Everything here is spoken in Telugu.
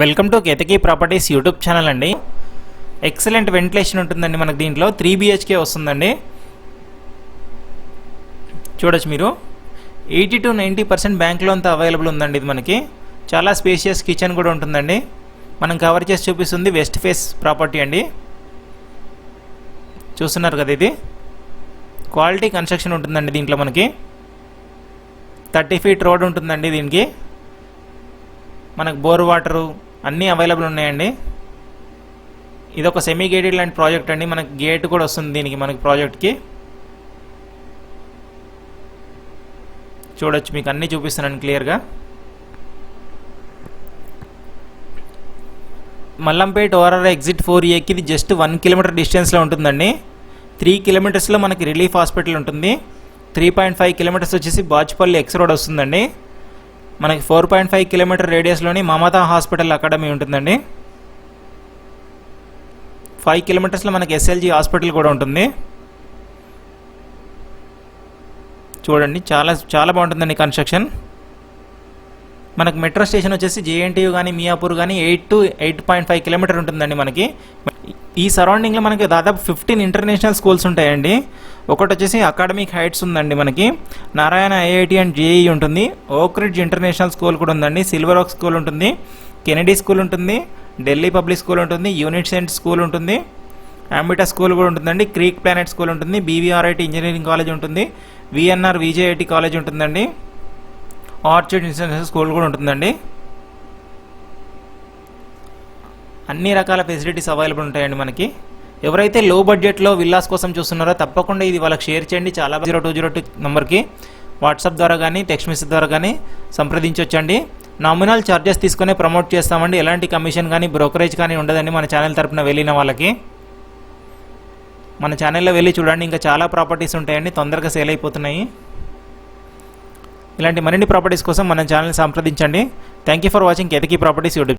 Welcome to Ketaki properties YouTube channel అండి. ఎక్సలెంట్ వెంటిలేషన్ ఉంటుందండి మనకు దీంట్లో. త్రీ బిహెచ్కే వస్తుందండి. చూడొచ్చు మీరు. Eighty to ninety percent bank లోన్తో available ఉందండి ఇది మనకి. చాలా స్పేషియస్ కిచెన్ కూడా ఉంటుందండి. మనం కవర్ చేసి చూపిస్తుంది వెస్ట్ ఫేస్ ప్రాపర్టీ అండి. చూస్తున్నారు కదా ఇది. క్వాలిటీ కన్స్ట్రక్షన్ ఉంటుందండి దీంట్లో మనకి. థర్టీ ఫీట్ రోడ్ ఉంటుందండి దీనికి. మనకు బోర్ వాటరు అన్నీ అవైలబుల్ ఉన్నాయండి. ఇది ఒక సెమీ గేటెడ్ లాంటి ప్రాజెక్ట్ అండి. మనకి గేట్ కూడా వస్తుంది దీనికి మనకి ప్రాజెక్ట్కి చూడొచ్చు మీకు అన్నీ చూపిస్తున్నాను క్లియర్గా మల్లంపేట్ ఓఆర్ఆర్ ఎగ్జిట్ ఫోర్ ఏకి ఇది జస్ట్ వన్ కిలోమీటర్ డిస్టెన్స్లో ఉంటుందండి. త్రీ కిలోమీటర్స్లో మనకి రిలీఫ్ హాస్పిటల్ ఉంటుంది. త్రీ పాయింట్ ఫైవ్ కిలోమీటర్స్ వచ్చేసి బాచుపల్లి ఎక్స్ రోడ్ వస్తుందండి. మనకి ఫోర్ పాయింట్ ఫైవ్ కిలోమీటర్ రేడియస్లోని మమతా హాస్పిటల్ అకాడమీ ఉంటుందండి. ఫైవ్ కిలోమీటర్స్లో మనకి ఎస్ఎల్జీ హాస్పిటల్ కూడా ఉంటుంది. చూడండి చాలా చాలా బాగుంటుందండి కన్స్ట్రక్షన్. మనకు మెట్రో స్టేషన్ వచ్చేసి జేఎన్టీయూ కానీ మియాపూర్ కానీ eight to eight point five kilometre ఉంటుందండి మనకి. ఈ సరౌండింగ్లో మనకి దాదాపు ఫిఫ్టీన్ ఇంటర్నేషనల్ స్కూల్స్ ఉంటాయండి. ఒకటి వచ్చేసి అకాడమిక్ హైట్స్ ఉందండి మనకి. నారాయణ ఐఐటి అండ్ జేఈ ఉంటుంది. ఓక్రిడ్జ్ ఇంటర్నేషనల్ స్కూల్ కూడా ఉందండి. సిల్వర్ ఆక్ స్కూల్ ఉంటుంది. కెనడీ స్కూల్ ఉంటుంది. ఢిల్లీ పబ్లిక్ స్కూల్ ఉంటుంది. యూనిట్ సెంట్ స్కూల్ ఉంటుంది. అంబిటా స్కూల్ కూడా ఉంటుందండి. క్రీక్ ప్లానెట్ స్కూల్ ఉంటుంది. బీవీఆర్ఐటి ఇంజనీరింగ్ కాలేజ్ ఉంటుంది. విఎన్ఆర్ విజేఐటి కాలేజ్ ఉంటుందండి. ఆర్చిడ్ ఇంటర్నేషనల్ స్కూల్ కూడా ఉంటుందండి. అన్ని రకాల ఫెసిలిటీస్ అవైలబుల్ ఉంటాయండి మనకి. ఎవరైతే లో బడ్జెట్లో విల్లాస్ కోసం చూస్తున్నారో తప్పకుండా ఇది వాళ్ళకి షేర్ చేయండి. చాలా జీరో టూ జీరో టూ నెంబర్కి వాట్సాప్ ద్వారా కానీ టెక్స్ట్ మెసేజ్ ద్వారా కానీ సంప్రదించవచ్చండి నామినల్ ఛార్జెస్ తీసుకునే ప్రమోట్ చేస్తామండి. ఎలాంటి కమిషన్ కానీ బ్రోకరేజ్ కానీ ఉండదండి మన ఛానల్ తరపున వెళ్ళిన వాళ్ళకి. మన ఛానల్లో వెళ్ళి చూడండి. ఇంకా చాలా ప్రాపర్టీస్ ఉంటాయండి. తొందరగా సేల్ అయిపోతున్నాయి. ఇలాంటి మరిన్ని ప్రాపర్టీస్ కోసం మన ఛానల్ సంప్రదించండి. Thank you for watching Ketaki properties YouTube